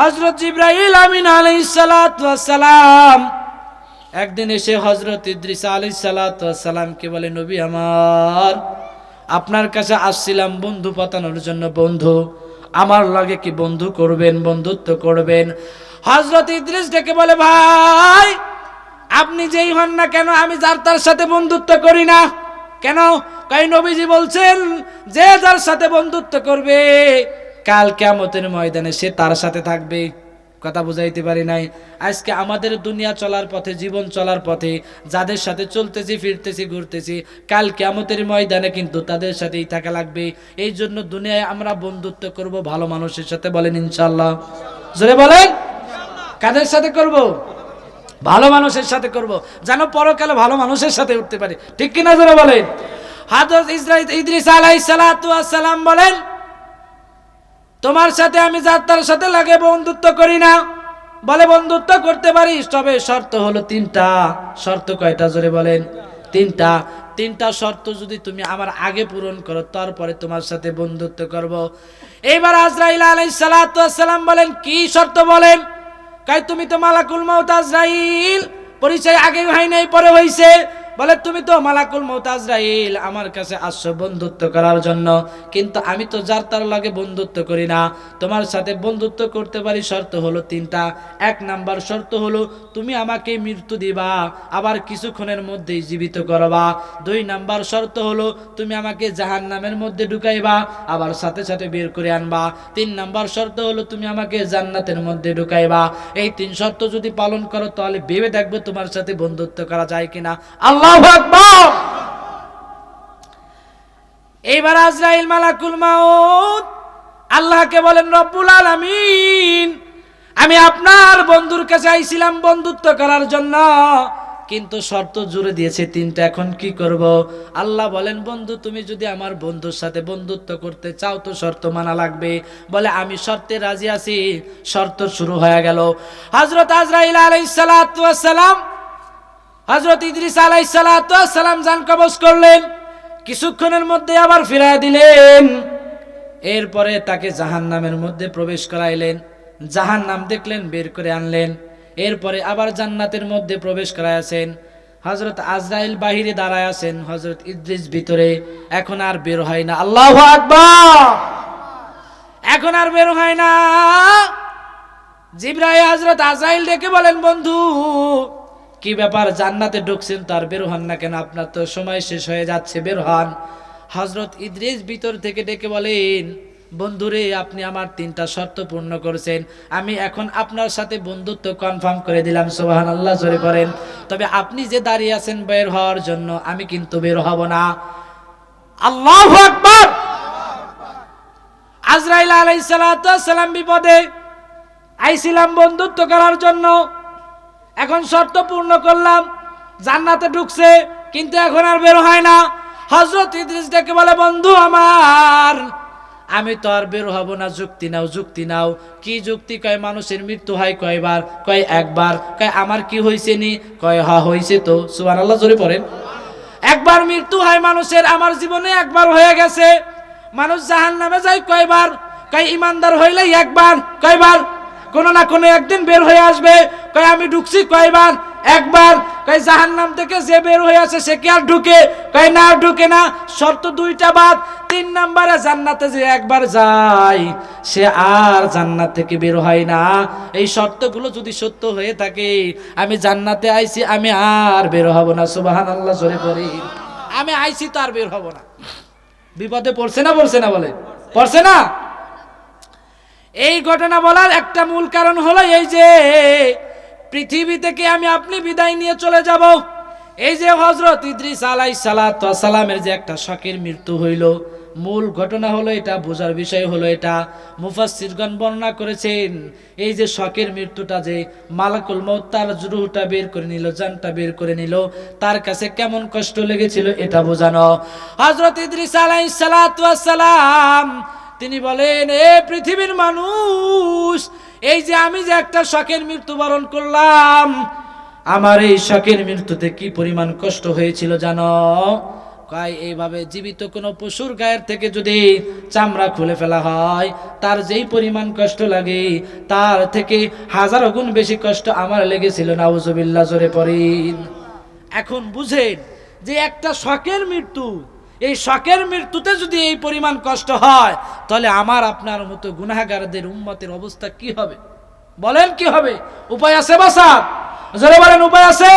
হজরত ইব্রাহিম আমিন আলাইসালাম একদিন এসে হজরত ইদ্রিস আলাইসালামকে বলে, নবী আমার, আপনার কাছে আসছিলাম বন্ধু পাতানোর জন্য বন্ধু। আমার লাগে কি বন্ধু করবেন, বন্ধুত্ব করবেন? হজরত ইদ্রিস ডেকে বলে, ভাই, আপনি যেই হন না কেন, আমি যার তার সাথে বন্ধুত্ব করি না। কেন? কাই নবীজি বলছেন, যে যার সাথে বন্ধুত্ব করবে কাল কেমতের ময়দানে সে তার সাথে থাকবে। কথা বুঝাইতে পারি নাই। আজকে আমাদের দুনিয়া চলার পথে, জীবন চলার পথে, যাদের সাথে চলতেছি, ফিরতেছি, ঘুরতেছি, কাল কেমতের ময়দানে কিন্তু তাদের সাথেই থাকা লাগবে। এই জন্য দুনিয়ায় আমরা বন্ধুত্ব করব, ভালো মানুষের সাথে বলেন ইনশাল্লাহ জোরে বলেন? কাদের সাথে করব? ভালো মানুষের সাথে করব। যেন পরকালে ভালো মানুষের সাথে উঠতে পারি। ঠিক কিনা জোরে বলেন? হাজরত ইসরাইল ইদ্রিস ওয়াস সালাম বলেন তোমার সাথে আমি যাত্রার সাথে লাগে বন্ধুত্ব করি না। বলে বন্ধুত্ব করতে পারিস, তবে শর্ত হলো তিনটা। শর্ত কয়টা? জোরে বলেন। তিনটা। তিনটা শর্ত যদি তুমি আমার আগে পূরণ করো, তারপরে তোমার সাথে বন্ধুত্ব করব। এইবার আজরাইল ওয়াস সালাম বলেন, কি শর্ত বলেন? কাই তুমি তো মালাকুল মৌত আজরাইল, পরিচয় আগে হয় নাই পরে হইছে। বলে, তুমি তো মালাকুল মৌত আজরাইল, আমার কাছে আসছো বন্ধুত্ব করার জন্য। কিন্তু আমি তো যার তার লাগে বন্ধুত্ব করি না। তোমার সাথে বন্ধুত্ব করতে পারি শর্ত হলো তিনটা। এক নাম্বার শর্ত হলো, তুমি আমাকে মৃত্যু দিবা, আবার কিছুক্ষণের মধ্যেই জীবিত করবা। দুই নাম্বার শর্ত হলো, তুমি আমাকে জাহান নামের মধ্যে ঢুকাইবা, আবার সাথে সাথে বের করে আনবা। তিন নাম্বার শর্ত হলো, তুমি আমাকে জান্নাতের মধ্যে ঢুকাইবা। এই তিন শর্ত যদি পালন করো, তাহলে ভেবে দেখবে তোমার সাথে বন্ধুত্ব করা যায় কিনা। আল্লাহ এইবার আজরাইল মালাকুল মাউত, আল্লাহকে বলেন, রব্বুল আলামিন, আমি আপনার বন্ধুর কাছে আইছিলাম বন্ধুত্ব করার জন্য, কিন্তু শর্ত জুড়ে দিয়েছে তিনটা, এখন কি করব? আল্লাহ বলেন, বন্ধু, তুমি যদি আমার বন্ধুর সাথে বন্ধুত্ব করতে চাও, তো শর্ত মানা লাগবে। বলে, আমি শর্তে রাজি আছি। শর্ত শুরু হয়ে গেল। হজরত আজরাইল আলাইহিস সালাতু ওয়াস সালাম হজরত ইদ্রিস আলাই সালাম যান কবজ করলেন, কিছুক্ষণের মধ্যে আবার ফিরাই দিলেন। এরপরে তাকে জাহান নামের মধ্যে প্রবেশ করাইলেন জাহান নাম দেখলেন, বের করে আনলেন। এরপরে আবার জান্নাতের মধ্যে প্রবেশ করাইছেন হজরত আজরাইল বাহিরে দাঁড়ায় আছেন হজরত ইদ্রিস ভিতরে। এখন আর বের হয় না। আল্লাহ আকবার! এখন আর বের হয় না। জিব্রাই হজরত আজরাইল ডেকে বলেন, বন্ধু কি ব্যাপার, জান্নাতে ঢুকছেন, তার বের হন না কেন? আপনার তো সময় শেষ হয়ে যাচ্ছে, বের হন। হজরত ইদ্রিস ভিতর থেকে ডেকে বলেন, বন্ধুরে, আপনি আমার তিনটা শর্ত পূর্ণ করেছেন। আমি এখন আপনার সাথে বন্ধুত্ব কনফার্ম করে দিলাম সোহান আল্লাহ জোরে করেন তবে আপনি যে দাঁড়িয়ে আছেন বের হওয়ার জন্য আমি কিন্তু বের হব না। আল্লাহ আজরাইল আলাইহিস সালাম বিপদে আইছিলাম বন্ধুত্ব করার জন্য। এখন শর্ত পূর্ণ করলাম, জান্নাতে ঢুকছে, কিন্তু এখন আর বের হয় না। হজরত ইদ্রিস বলে, বন্ধু আমার, আমি তো আর বের হব না, যুক্তি নাও যুক্তি নাও। কি যুক্তি? কয়, মানুষের মৃত্যু হয় কয়বার? কয়, একবার। কয়, আমার কি হয়েছে নি? কয়, হা হয়েছে তো। সুবান আল্লাহ জোরে পড়েন। একবার মৃত্যু হয় মানুষের, আমার জীবনে একবার হয়ে গেছে। মানুষ জাহান নামে যায় কয়বার? কয়, ইমানদার হইলেই একবার। কয়বার? কোনো না কোনো একদিন বের হয়ে আসবে। কয়, আমি ঢুকছি, কয়বার? একবার। কয় জাহান নাম থেকে যে বের হয়ে আছে সে কি আর ঢুকে? কয়, না, ঢুকে না। শর্ত দুইটা বাদ। তিন নাম্বারে, জান্নাতে যে একবার যায়, সে আর জান্নাত থেকে বের হয় না। এই শর্তগুলো যদি সত্য হয়ে থাকে, আমি জান্নাতে আইছি, আমি আর বের হব না। সুবাহান আল্লাহ জোরে পড়ি আমি আইছি তো আর বের হব না। বিপদে পড়ছে না পড়ছে না বলে? পড়ছে না? এই ঘটনা বলার একটা মূল কারণ হলো এই যে পৃথিবী থেকে আমি আপনি বিদায় নিয়ে চলে যাব। এই যে হজরত ইদ্রিস আলাই সালামের যে একটা শখের মৃত্যু হইল, মূল ঘটনা হলো এটা, বোঝার বিষয় হলো এটা। মুফাসসিরগণ বর্ণনা করেছেন, এই যে শখের মৃত্যুটা যে মালাকুল মৌত জুরুহটা বের করে নিল, জানটা বের করে নিল, তার কাছে কেমন কষ্ট লেগেছিল এটা বোঝানো। হজরত ইদ্রিস আলাই সালাম তিনি বলেন, এ পৃথিবীর মানুষ, এই যে আমি যে একটা শখের মৃত্যুবরণ করলাম, আমার এই শখের মৃত্যুতে কি পরিমাণ কষ্ট হয়েছিল জানো? কয়, এইভাবে জীবিত কোনো পশুর গায়ের থেকে যদি চামড়া খুলে ফেলা হয়, তার যেই পরিমাণ কষ্ট লাগে, তার থেকে হাজারো গুণ বেশি কষ্ট আমার লেগেছিল, নাউজুবিল্লাহ, জোরে পড়িন। এখন বুঝেন যে একটা শখের মৃত্যু এই শখের মৃত্যুতে যদি এই পরিমাণ কষ্ট হয়, তাহলে আমার আপনার মতো গুনাহগারদের উম্মতের অবস্থা কি হবে? বলেন কি হবে? উপায় আছে বাসার বলেন, উপায় আছে?